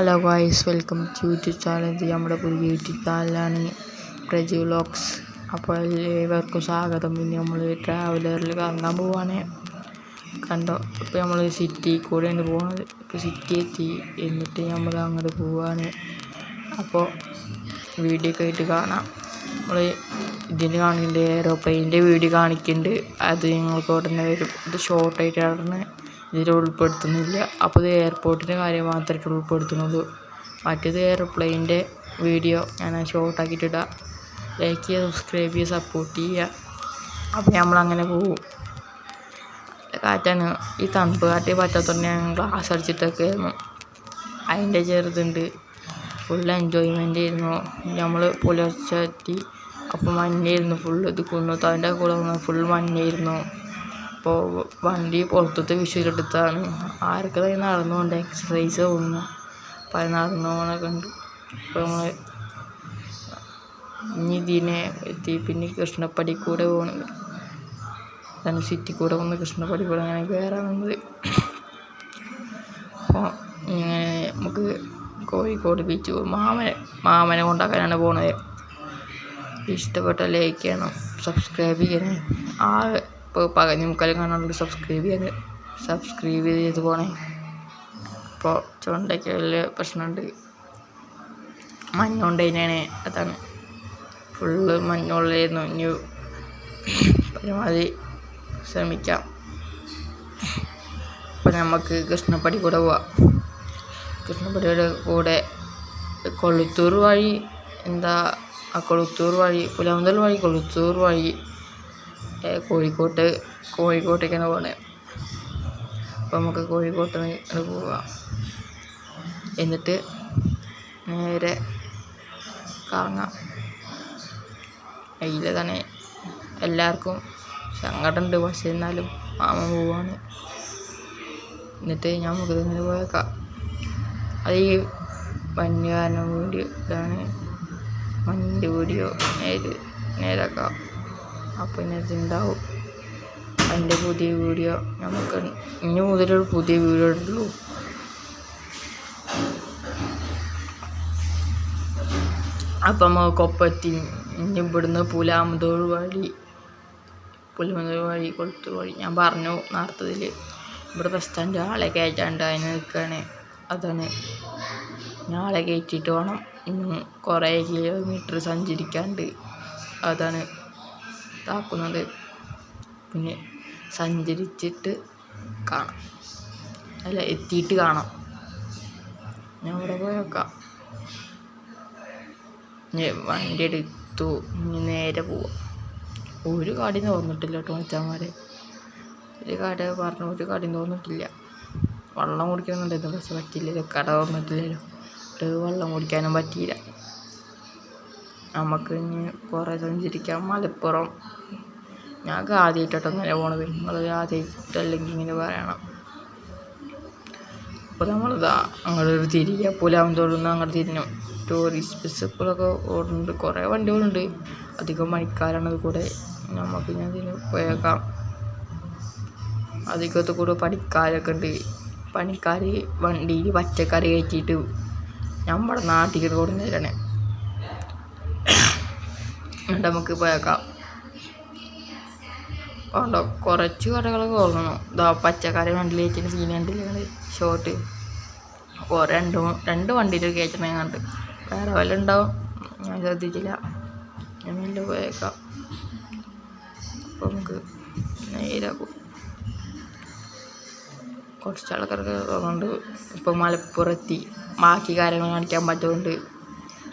Hello guys welcome to YouTube channel നമ്മുടെ പുതിയ YouTube ചാനലാണ് പ്രജി വ്ലോഗ്സ് അപ്പോൾ എല്ലാവർക്കും സ്വാഗതം. പിന്നെ നമ്മൾ ട്രാവലറിൽ കറങ്ങാൻ പോവാണ്. കണ്ടോ? ഇപ്പോൾ നമ്മൾ സിറ്റി കൂടെയാണ് പോകുന്നത് ഇപ്പോൾ സിറ്റി എത്തി. എന്നിട്ട് നമ്മൾ അങ്ങോട്ട് പോവാണ്. അപ്പോൾ വീഡിയോ ഒക്കെ ആയിട്ട് കാണാം. നമ്മൾ ഇതിന് കാണിക്കുന്നുണ്ട് എയ്റോപ്ലെയിനിന്റെ വീഡിയോ കാണിക്കുന്നുണ്ട് അത് നിങ്ങൾക്ക് ഉടനെ വരും. ഇത് ഷോർട്ടായിട്ട് ഷോർട്ടായിട്ടാണ് ഇതിൽ ഉൾപ്പെടുത്തുന്നില്ല. അപ്പോൾ ഇത് എയർപോർട്ടിന്റെ കാര്യം മാത്രമായിട്ട് ഉൾപ്പെടുത്തുന്നുള്ളൂ മറ്റേത് എയർപ്ലെയിനിന്റെ വീഡിയോ ഞാൻ ഷോർട്ടാക്കിയിട്ട് ഇടാം ലൈക്ക് ചെയ്യുക സബ്സ്ക്രൈബ് ചെയ്യുക സപ്പോർട്ട് ചെയ്യുക. അപ്പോൾ നമ്മളങ്ങനെ പോകും കാറ്റാണ്. ഈ തണുപ്പ് കാറ്റ് പറ്റാത്തതുകൊണ്ട് ഞാൻ ഗ്ലാസ് അടിച്ചിട്ടൊക്കെ ആയിരുന്നു അതിന്റെ ചെറുതുണ്ട്. ഫുൾ എൻജോയ്മെന്റ് ആയിരുന്നു. നമ്മൾ പുലർച്ചെ അപ്പോൾ മഞ്ഞായിരുന്നു ഫുൾ ഇത് കുന്നു. കൂടെ ഫുൾ മഞ്ഞായിരുന്നു. അപ്പോൾ വണ്ടി പുറത്തത്തെ വിഷയിലെടുത്താണ് ആരൊക്കെ നടന്നുകൊണ്ട് എക്സസൈസ് തോന്നുന്നു അപ്പോൾ അത് നടന്നു പോകണൊക്കെ ഉണ്ട് നമ്മൾ ഇനി ഇതിനെ എത്തി. പിന്നെ കൃഷ്ണപ്പടി കൂടെ പോകണം തന്നെ സിറ്റി കൂടെ വന്ന് കൃഷ്ണപ്പടി കൂടെ അങ്ങനെ കയറാനുള്ളത് അപ്പോൾ ഇങ്ങനെ നമുക്ക് കോഴിക്കോട് ബീച്ച് പോകും മാമനെ മാമനെ കൊണ്ടാക്കാനാണ് പോണത്. ഇഷ്ടപ്പെട്ട ലൈക്ക് ചെയ്യണം സബ്സ്ക്രൈബ് ചെയ്യണം. ആ ഇപ്പോൾ പകുതി മുക്കാലും കാണാനുണ്ട് സബ്സ്ക്രൈബ് ചെയ്യാൻ സബ്സ്ക്രൈബ് ചെയ്ത് പോണേ. അപ്പോൾ ചുണ്ടൊക്കെ വലിയ പ്രശ്നമുണ്ട്. മഞ്ഞുകൊണ്ട് തന്നെയാണ് അതാണ്. ഫുള്ള് മഞ്ഞുള്ളായിരുന്നു ഇനി പരമാവധി ശ്രമിക്കാം. അപ്പം നമുക്ക് കൃഷ്ണപ്പടി കൂടെ പോവാം. കൃഷ്ണപ്പടിയുടെ കൂടെ കൊളുത്തൂർ വഴി എന്താ ആ കൊളുത്തൂർ വഴി പുലാന്തൽ വഴി കൊളുത്തൂർ വഴി കോഴിക്കോട്ട് കോഴിക്കോട്ടേക്കാണ് പോണത് അപ്പോൾ നമുക്ക് കോഴിക്കോട്ട് നിന്ന് പോവാം. എന്നിട്ട് നേരെ കറങ്ങാം. തന്നെ എല്ലാവർക്കും സങ്കടമുണ്ട് പക്ഷേ എന്നാലും മാമൻ പോവാണ്. എന്നിട്ട് ഞാൻ നമുക്ക് തന്നെ പോയേക്കാം. അത് ഈ മഞ്ഞ് കാരണം ഇതാണ് മഞ്ഞിന്റെ വീഡിയോ നേര് നേരാക്കാം. അപ്പോൾ ഇനി ഉണ്ടാവും അതിന്റെ പുതിയ വീഡിയോ നമുക്ക് ഇനി മുതലൊരു പുതിയ വീഡിയോ ഇടുള്ളൂ അപ്പം നമുക്കൊപ്പെത്തി ഇനി ഇവിടുന്ന് പുലാമതോട് വഴി പുലാമതോട് വഴി കൊളുത്തൂർ വഴി. ഞാൻ പറഞ്ഞു നേരത്തതിൽ ഇവിടെ ബസ് സ്റ്റാൻഡ് ആളെ കയറ്റാണ്ട് അതിന് നിൽക്കുകയാണ് അതാണ്. ആളെ കയറ്റിയിട്ട് വേണം. കുറേ കിലോമീറ്റർ സഞ്ചരിക്കാണ്ട്. അതാണ്. ഇതാക്കുന്നത് പിന്നെ സഞ്ചരിച്ചിട്ട് കാണാം. അല്ല എത്തിയിട്ട് കാണാം. ഞാൻ ഇവിടെ പോയേക്കാം വണ്ടി എടുത്തു. നേരെ പോവാം. ഒരു കാടിന്ന് തോന്നിട്ടില്ല കേട്ടോ മച്ചാന്മാരെ ഒരു കട പറഞ്ഞു ഒരു കടയും തോന്നിട്ടില്ല. വെള്ളം കുടിക്കണമെന്നുണ്ടായിരുന്നു പക്ഷെ പറ്റിയില്ലല്ലോ. കട തോന്നിട്ടില്ലല്ലോ. വെള്ളം കുടിക്കാനും പറ്റിയില്ല. നമുക്ക് ഇനി കുറേ സഞ്ചരിക്കാം മലപ്പുറം. ഞങ്ങൾക്ക് ആദ്യമായിട്ടോ ഇങ്ങനെ പോണത്. നിങ്ങൾ ആദ്യമായിട്ടല്ലെങ്കിൽ ഇങ്ങനെ പറയണം. അപ്പോൾ നമ്മളിതാ അങ്ങോട്ട് തിരിയുക പോലാവും തോന്നുന്നു അങ്ങോട്ട് തിരിഞ്ഞു. ടൂറിസ്റ്റ് ബസ് ഇപ്പോഴൊക്കെ ഓടുന്നുണ്ട്. കുറേ വണ്ടികളുണ്ട്. അധികം മണിക്കാലാണത് കൂടെ. നമുക്ക് ഞാൻ ഇതിന് പോയേക്കാം അധികത്ത് കൂടെ പണിക്കാരൊക്കെ ഉണ്ട്. പണിക്കാർ വണ്ടിയിൽ പച്ചക്കറി കയറ്റിയിട്ട് നമ്മുടെ നാട്ടിലേക്ക് കൊടുക്കുന്നവരാണ് എന്നിട്ട് നമുക്ക് പോയേക്കാം. ഉണ്ടോ? കുറച്ച് കടകളൊക്കെ ഓർക്കണം ഇതാ പച്ചക്കറി വണ്ടിയിൽ കയറ്റുന്ന സീൻ കണ്ടില്ലേ ഷോർട്ട് ഓ രണ്ട് രണ്ട് വണ്ടിയിൽ കയറ്റണേ കണ്ട്. വേറെ വല്ല ഉണ്ടാവും ഞാൻ ശ്രദ്ധിച്ചില്ല. ഞാൻ മെല്ലെ പോയേക്കാം. അപ്പോൾ നമുക്ക് നേരെ കുറച്ച് ആൾക്കാർക്ക് ഇപ്പോൾ മലപ്പുറത്തി ബാക്കി കാര്യങ്ങൾ കാണിക്കാൻ പറ്റുന്നുണ്ട്.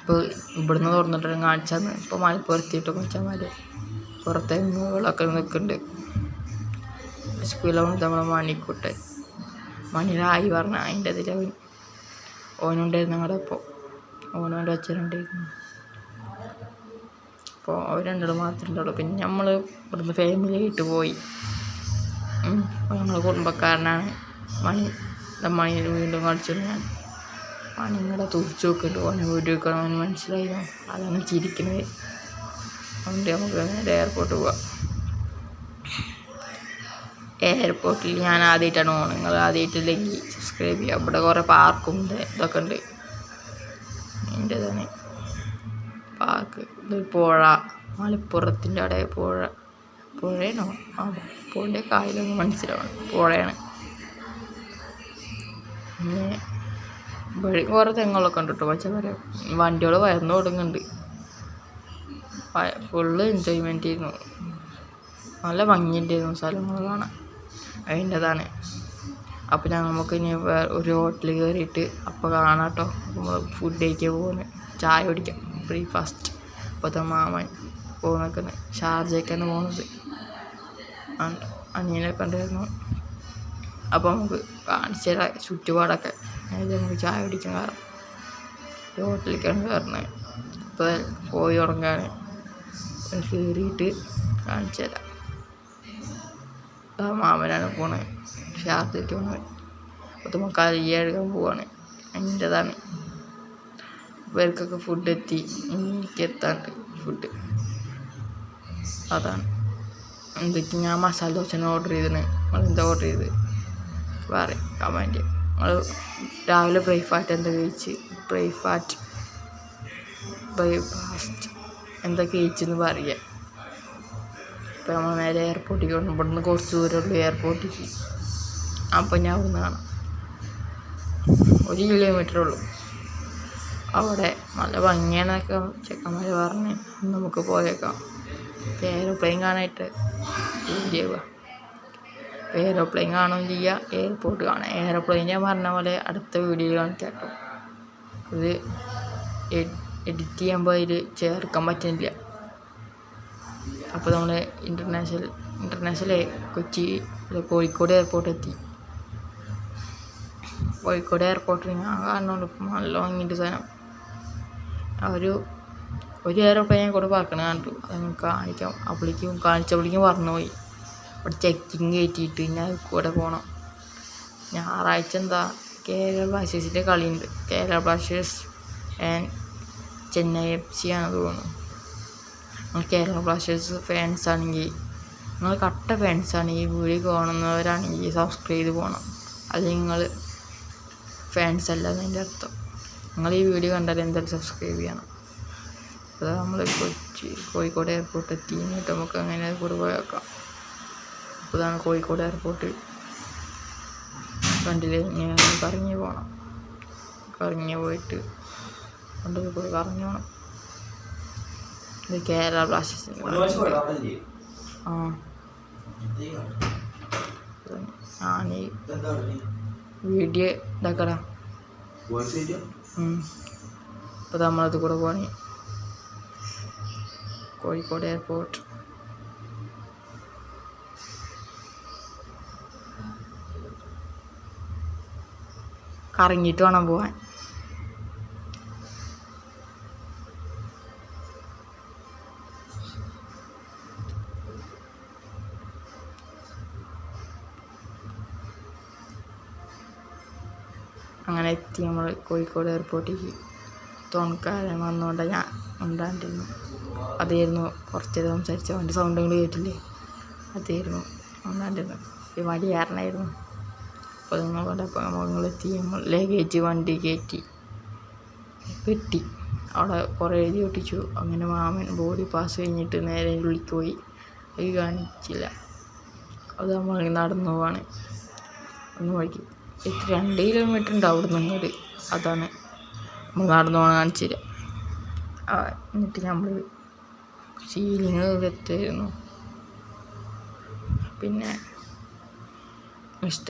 ഇപ്പോൾ ഇവിടുന്ന് തുറന്നിട്ട് കാണിച്ചാന്ന് ഇപ്പോൾ മലപ്പുറത്തിയിട്ട് കൊച്ചന്മാർ പുറത്തെ തെങ്ങുകളൊക്കെ നിൽക്കുന്നുണ്ട്. സ്കൂളിൽ നമ്മളെ മണിക്കുട്ടൻ. മണിരായി പറഞ്ഞ അതിന്റെ അതിൽ അവൻ ഓനുണ്ടായിരുന്നു ഞങ്ങളുടെ അപ്പോൾ ഓനോന്റെ അച്ഛനുണ്ടായിരുന്നു. അപ്പോൾ അവർ രണ്ടാളും മാത്രമേ ഉണ്ടാവുള്ളൂ. പിന്നെ നമ്മൾ ഇവിടുന്ന് ഫാമിലി ആയിട്ട് പോയി. ഞങ്ങളെ കുടുംബക്കാരനാണ്. മണി മണി വീണ്ടും കളിച്ചു ഞാൻ. മണി തുറച്ച് നോക്കുന്നുണ്ട് ഓനെ വീഡിയോ എടുക്കണം അവന് മനസ്സിലായില്ല. അതാണ് ചിരിക്കുന്നത്. അതുകൊണ്ട് നമുക്ക് നേരെ എയർപോർട്ട് പോവാം. എയർപോർട്ടിൽ ഞാൻ ആദ്യമായിട്ടാണ് പോകുന്നത് നിങ്ങൾ ആദ്യമായിട്ടില്ലെങ്കിൽ സബ്സ്ക്രൈബ് ചെയ്യുക ഇവിടെ കുറേ പാർക്കും ഇതൊക്കെ ഉണ്ട്. എന്റെ തന്നെ പാർക്ക് ഇത് പുഴ. മലപ്പുറത്തിന്റെ അവിടെ പുഴ. പുഴയാണോ? ആ പുഴയുടെ കായലൊന്നും മനസ്സിലാവണം. പുഴയാണ്. പിന്നെ വഴി കുറേ തെങ്ങുകളൊക്കെ ഉണ്ട് കേട്ടോ. പച്ചക്കറി വണ്ടികൾ വയർന്നു തുടങ്ങുന്നുണ്ട് ഫുള്ള് എൻജോയ്മെന്റ് ആയിരുന്നു. നല്ല ഭംഗിയുണ്ടായിരുന്നു സ്ഥലങ്ങൾ കാണാൻ. അതിന്റെതാണ്. അപ്പോൾ ഞങ്ങൾ നമുക്ക് ഇനി വേറെ ഒരു ഹോട്ടലിൽ കയറിയിട്ട് അപ്പോൾ കാണാം കേട്ടോ. ഫുഡ് കഴിക്കാൻ പോകുന്നത്. ചായ കുടിക്കാം. ബ്രേക്ക്ഫാസ്റ്റ് അപ്പോഴത്തെ മാമൻ പോകുന്നത് ഷാർജയ്ക്കാണ് പോകുന്നത്. അനിയനൊക്കെ ഉണ്ടായിരുന്നു അപ്പോൾ നമുക്ക് കാണിച്ചു തരാം ചുറ്റുപാടൊക്കെ. നമുക്ക് ചായ കുടിക്കാൻ കാരണം ഈ ഹോട്ടലിലേക്കാണ് കയറുന്നത്. ഇപ്പോൾ പോയി ഉറങ്ങാൻ കയറിയിട്ട് കാണിച്ചു തരാം. ആ മാമനാണ് പോണത് ഷാർത്തേക്ക് പോണത് അപ്പോൾ നമുക്ക് അലിയ എടുക്കാൻ പോവാണ്. അതിന്റെതാണ് ഇവർക്കൊക്കെ ഫുഡ് എത്തി. എനിക്ക് എത്താണ്ട് ഫുഡ് അതാണ്. എന്തൊക്കെ ഞാൻ മസാല ദോശ ഓർഡർ ചെയ്തിന് നിങ്ങൾ എന്താ ഓർഡർ ചെയ്ത് കമാൻഡ് കമന്റ് രാവിലെ ബ്രേക്ക്ഫാസ്റ്റ് എന്താ കഴിച്ച്? ബ്രേക്ക്ഫാസ്റ്റ്. ബ്രേക്ക്ഫാസ്റ്റ്. എന്താ കഴിച്ചെന്ന് പറയുക അപ്പോൾ നമ്മൾ നേരെ എയർപോർട്ടിൽ കൊണ്ട് ഇവിടുന്ന് കുറച്ച് ദൂരമുള്ളൂ എയർപോർട്ടിലേക്ക് അപ്പോൾ ഞാൻ അവിടുന്ന് കാണാം. ഒരു കിലോമീറ്റർ ഉള്ളൂ. അവിടെ നല്ല ഭംഗിയാണെന്നൊക്കെ ചെക്കന്മാർ പറഞ്ഞ്. നമുക്ക് പോയേക്കാം. എയർപ്ലെയിൻ കാണാനായിട്ട് ചെയ്യുക എയർപ്ലെയിൻ കാണുകയും ചെയ്യുക എയർപോർട്ട് കാണുക എയറോപ്ലെയിൻ ഞാൻ പറഞ്ഞ പോലെ അടുത്ത വീഡിയോയിൽ കാണിക്കാം കേട്ടോ. ഇത് എഡിറ്റ് ചെയ്യുമ്പോൾ അതിൽ ചേർക്കാൻ പറ്റുന്നില്ല. അപ്പോൾ നമ്മൾ international international Kochi Kozhikode airport എത്തി. കോഴിക്കോട് എയർപോർട്ടിൽ ഞാൻ കാണുന്നുണ്ട്. ഇപ്പം നല്ല വാങ്ങിയിട്ട് സാധനം. ഒരു ഒരു എയറോപ്ലെയിൻ കൂടെ പറക്കണ കണ്ടു. അത് കാണിക്കാം. അപ്പോഴേക്കും കാണിച്ചപ്പോഴേക്കും മറന്നുപോയി. അവിടെ ചെക്കിങ് കയറ്റിയിട്ട് ഞാൻ കൂടെ പോകണം ഞായറാഴ്ച എന്താ? കേരള ബ്ലാസ്റ്റേഴ്സിന്റെ കളിയുണ്ട്. Kerala Blasters and Chennai F C ആണെന്ന് തോന്നുന്നു. നിങ്ങൾ കേരള ബ്ലാസ്റ്റേഴ്സ് ഫാൻസ് ആണെങ്കിൽ നിങ്ങൾ കട്ട ഫാൻസ് ആണെങ്കിൽ വീഡിയോ കാണുന്നവരാണെങ്കിൽ സബ്സ്ക്രൈബ് ചെയ്ത് പോകണം അത് നിങ്ങൾ ഫാൻസ് അല്ല എന്നതിന്റെ അർത്ഥം. നിങ്ങൾ ഈ വീഡിയോ കണ്ടാൽ എന്തായാലും സബ്സ്ക്രൈബ് ചെയ്യണം. അപ്പോൾ നമ്മൾ കൊച്ചി കോഴിക്കോട് എയർപോർട്ട് എത്തി. നമുക്ക് അങ്ങനെ കൂടെ പോയേക്കാം അപ്പോൾ ഇതാണ് കോഴിക്കോട് എയർപോർട്ട് ഫ്രണ്ടിൽ ഞാൻ കറങ്ങി പോകണം കറങ്ങി പോയിട്ട് കൊണ്ട് പോയി കറങ്ങി പോകണം ഇത് കേരള ബ്ലാസ്റ്റേഴ്സിന്റെ ആ. ഞാൻ ഈ വീഡിയോ ഇതാക്കടാ. അപ്പോൾ നമ്മളത് കൂടെ പോകണേ കോഴിക്കോട് എയർപോർട്ട്. കറങ്ങിയിട്ട് വേണം പോവാൻ. അങ്ങനെ എത്തി നമ്മൾ കോഴിക്കോട് എയർപോർട്ടിലേക്ക്. തോണക്കാരൻ വന്നുകൊണ്ട് ഞാൻ ഉണ്ടാണ്ടിരുന്നു അതായിരുന്നു കുറച്ച് സംസാരിച്ചു അവന്റെ സൗണ്ടുകൾ കേട്ടില്ലേ? അതായിരുന്നു ഉണ്ടാണ്ടിരുന്നു ഈ മടിയാറിനായിരുന്നു അപ്പോൾ നിങ്ങൾ കണ്ടപ്പോൾ നമ്മൾ ലഗേജ് വണ്ടി കയറ്റി പെട്ടി. അവിടെ കുറേ എഴുതി ഒട്ടിച്ചു. അങ്ങനെ മാമൻ ബോഡി പാസ് കഴിഞ്ഞിട്ട് നേരെ ഉള്ളിലേക്ക് പോയി. അത് കാണിച്ചില്ല. അത് നമ്മൾ നടന്നു പോവാണ്. ഒന്ന് വഴിക്ക്. എത്ര രണ്ട് കിലോമീറ്റർ ഉണ്ട് അവിടെ നിന്ന് ഇങ്ങോട്ട്. അതാണ് നമ്മൾ നടന്നു പോകണം കാണിച്ചില്ല എന്നിട്ട് നമ്മൾ സീലിങ് എത്തായിരുന്നു പിന്നെ ഇഷ്ടം